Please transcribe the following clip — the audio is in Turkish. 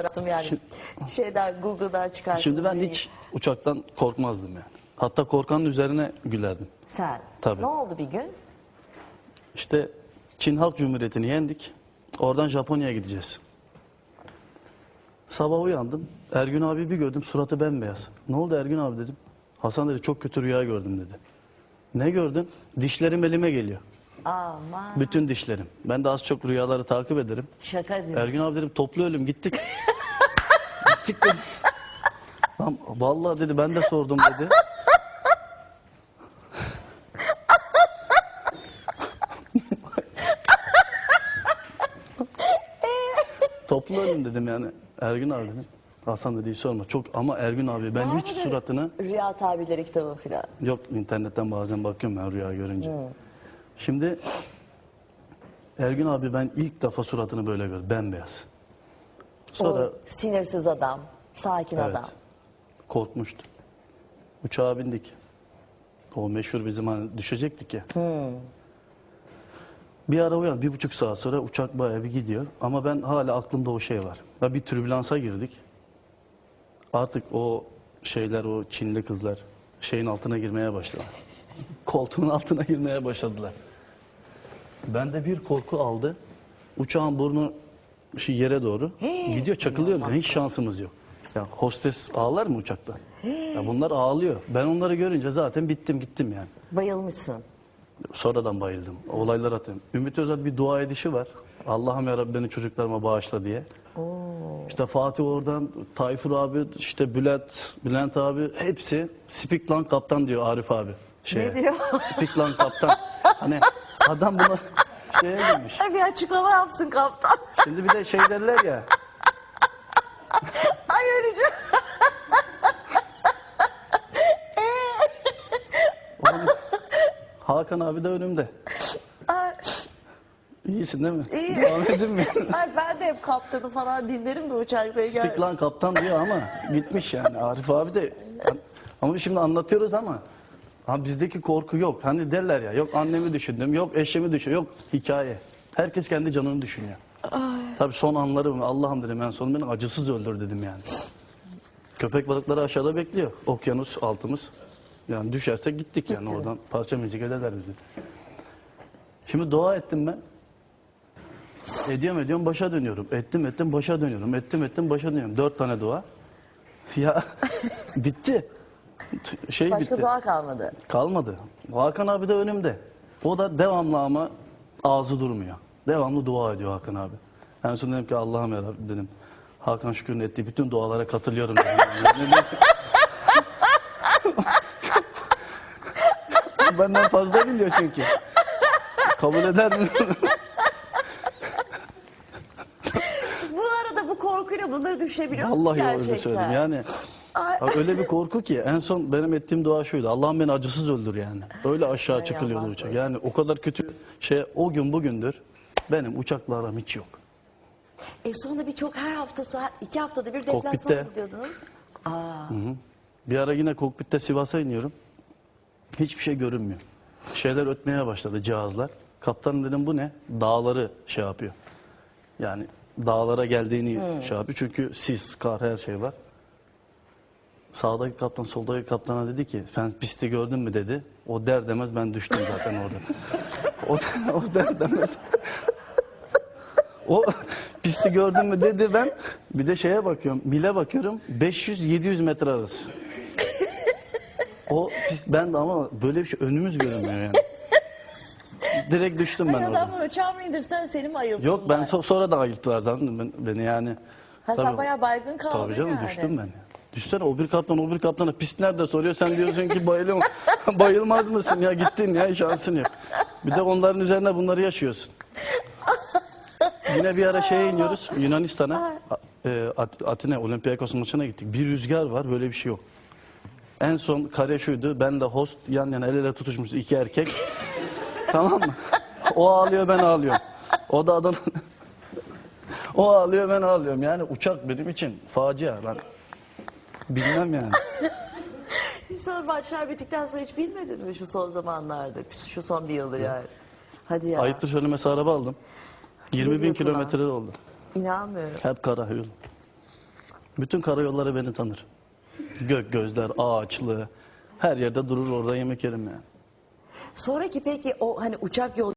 arattım yani. Şeyden Google'dan çıkarttım. Şimdi ben hiç uçaktan korkmazdım yani. Hatta korkanın üzerine gülerdim. Sen. Tabii. Ne oldu bir gün? İşte Çin Halk Cumhuriyeti'ni yendik. Oradan Japonya'ya gideceğiz. Sabah uyandım. Ergün abi bir gördüm suratı bembeyaz. Ne oldu Ergün abi dedim. Hasan dedi çok kötü rüya gördüm dedi. Ne gördün? Dişlerim elime geliyor. Aman. Bütün dişlerim. Ben de az çok rüyaları takip ederim. Şaka diyorsun. Ergün abi dedim toplu ölüm gittik. gittik dedim. Lan vallahi dedi ben de sordum dedi. toplu ölüm dedim yani. Ergün abi dedim. Hasan dedi hiç sorma. Çok ama Ergün abi ben Var hiç mıdır suratını Rüya tabirleri kitabı filan. yok internetten bazen bakıyorum ben rüya görünce. Şimdi Ergün abi ben ilk defa suratını böyle gördüm. Bembeyaz. Sonra O sinirsiz adam, sakin Evet. adam. Korkmuştu. Uçağa bindik. O meşhur bizim hani düşecektik ya. Bir ara uyan, bir buçuk saat sonra uçak bayağı bir gidiyor. Ama ben hala aklımda o şey var. Ya bir türbülansa girdik. Artık o şeyler, o Çinli kızlar şeyin altına girmeye başladılar. Koltuğun altına girmeye başladılar. Bende bir korku aldı. Uçağın burnu şu yere doğru gidiyor, çakılıyor. Yani hiç şansımız yok. Ya hostes ağlar mı uçakta? Ya bunlar ağlıyor. Ben onları görünce zaten bittim gittim yani. Bayılmışsın. Sonradan bayıldım. Olaylar atıyorum. Ümit Özel bir dua edişi var. Allah'ım ya Rabbi beni çocuklarıma bağışla diye. İşte Fatih oradan, Tayfur abi, işte Bülent, Bülent abi hepsi Speak lan kaptan diyor Arif abi. Şeye, Ne diyor? Speak lan kaptan. Hani adam buna şeye girmiş. Bir açıklama yapsın kaptan. Şimdi bir de şey derler ya. Ay öleceğim. oğlum, Hakan abi de önümde. Ay, İyisin değil mi? İyi. Devam edeyim mi? ay ben de hep kaptanı falan dinlerim de uçaktayken. Speak lan kaptan diyor ama gitmiş yani. Arif abi de ama şimdi anlatıyoruz ama ha bizdeki korku yok. Hani derler ya yok annemi düşündüm, yok eşimi düşün, yok hikaye. Herkes kendi canını düşünüyor. Tabii son anlarım Allah'ım dedim en son beni acısız öldür dedim yani. Köpek balıkları aşağıda bekliyor. Okyanus altımız. Yani düşersek gittik yani Gitti. oradan parça müzik ederler bizi. Şimdi dua ettim ben. Ediyorum ediyorum başa dönüyorum. Ettim ettim başa dönüyorum. Ettim ettim başa dönüyorum. Dört tane dua. Ya bitti. Şey Başka bitti. dua kalmadı. Kalmadı. Hakan abi de önümde. O da devamlı ama ağzı durmuyor. Devamlı dua ediyor Hakan abi. En son dedim ki Allah'ım ya Rabbi dedim. Hakan Şükür'ün ettiği bütün dualara katılıyorum dedim. Benden fazla biliyor çünkü. Kabul eder mi? Bu arada bu korkuyla bunları düşebiliyor musun Vallahi gerçekten? öyle söyledim. Yani. Abi öyle bir korku ki en son benim ettiğim dua şuydu. Allah'ım beni acısız öldür yani. Öyle aşağı çıkılıyordu uçak. Yani o kadar kötü şey o gün bugündür benim uçakla aram hiç yok. E sonra birçok her hafta her- iki haftada bir Kokpitte. deplasmana gidiyordunuz. Aa, Bir ara yine kokpitte Sivas'a iniyorum. Hiçbir şey görünmüyor. Şeyler ötmeye başladı cihazlar. Kaptanım dedim bu ne? Dağları şey yapıyor. Yani dağlara geldiğini şey yapıyor. Çünkü sis, kar her şey var. Sağdaki kaptan soldaki kaptana dedi ki sen pisti gördün mü dedi. O der demez ben düştüm zaten orada. o, o der demez. O pisti gördün mü dedi ben. Bir de şeye bakıyorum. Mile bakıyorum. 500-700 metre arası. O pist ben de ama böyle bir şey önümüz görünmüyor yani. Direkt düştüm ben Ay orada. adamlar uçağı mı indirsen seni mi ayıltsınlar? Yok ben so- sonra da ayılttılar zaten ben- beni yani. Ha sen Tabii. bayağı baygın kaldın Tabii canım yani. düştüm ben. Düşsene o bir kaptan o bir kaptana pist nerede soruyor sen diyorsun ki bayılıyorum. Bayılmaz mısın ya gittin ya şansın yok. Bir de onların üzerine bunları yaşıyorsun. Yine bir ara şeye iniyoruz Yunanistan'a. E, At- Atina Olympiakos maçına gittik. Bir rüzgar var böyle bir şey yok. En son kare şuydu. Ben de host yan yana el ele tutuşmuşuz iki erkek. tamam mı? O ağlıyor ben ağlıyorum. O da adam o ağlıyor ben ağlıyorum. Yani uçak benim için facia. Ben bilmem yani. Sonra maçlar bittikten sonra hiç bilmedin mi şu son zamanlarda? Şu son bir yıldır yani. Hadi ya. Ayıptır söylemesi araba aldım. 20 bin diyorsun kilometre oldu. İnanmıyorum. Hep kara yol. Bütün karayolları beni tanır. Gök gözler, ağaçlı. Her yerde durur orada yemek yerim yani. Sonraki peki o hani uçak yol